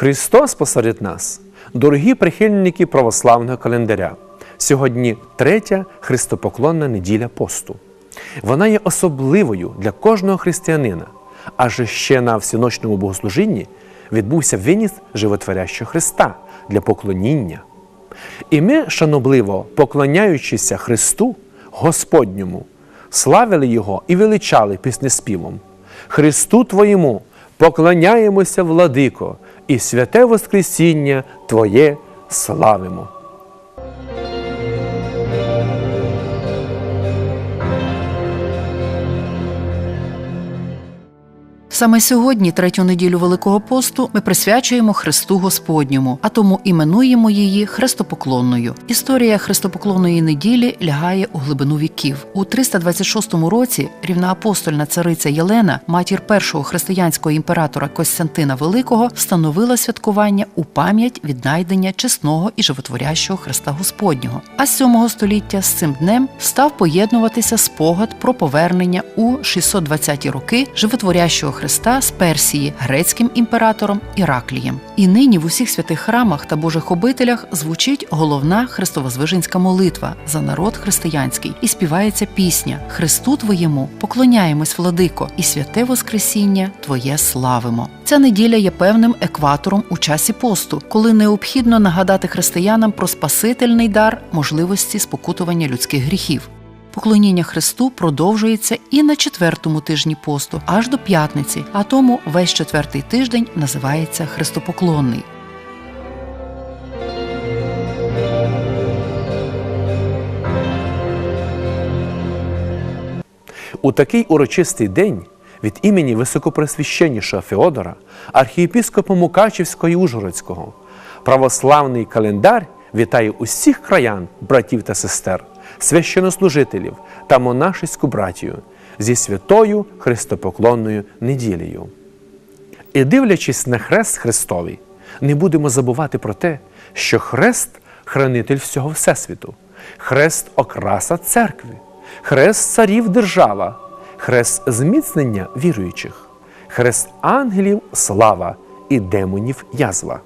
Христос посеред нас, дорогі прихильники православного календаря. Сьогодні третя христопоклонна неділя посту. Вона є особливою для кожного християнина, адже ще на всіночному богослужінні відбувся виніс животворящого Христа для поклоніння. І ми, шанобливо поклоняючися Христу, Господньому, славили Його і величали піснеспівом. Христу Твоєму поклоняємося, владико, і святе Воскресіння Твоє славимо. Саме сьогодні, третю неділю Великого посту, ми присвячуємо Христу Господньому, а тому іменуємо її хрестопоклонною. Історія хрестопоклонної неділі лягає у глибину віків. У 326 році рівноапостольна цариця Єлена, матір першого християнського імператора Костянтина Великого, встановила святкування у пам'ять віднайдення чесного і животворящого Христа Господнього. А з 7 століття з цим днем став поєднуватися спогад про повернення у 620-ті роки животворящого Христа з Персії грецьким імператором Іраклієм. І нині в усіх святих храмах та Божих обителях звучить головна христовозвиженська молитва за народ християнський і співається пісня Христу Твоєму поклоняємось, владико, і святе Воскресіння Твоє славимо. Ця неділя є певним екватором у часі посту, коли необхідно нагадати християнам про спасительний дар можливості спокутування людських гріхів. Поклоніння Христу продовжується і на четвертому тижні посту, аж до п'ятниці, а тому весь четвертий тиждень називається Христопоклонний. У такий урочистий день від імені високопресвященнішого Феодора, архієпіскопа Мукачівського і Ужгородського, православний календар вітає усіх краян, братів та сестер, священнослужителів та монашеську братію зі святою Христопоклонною неділею. І дивлячись на хрест Христовий, не будемо забувати про те, що хрест хранитель всього Всесвіту, хрест окраса церкви, хрест царів держава, хрест зміцнення віруючих, хрест ангелів слава. І демонів язва.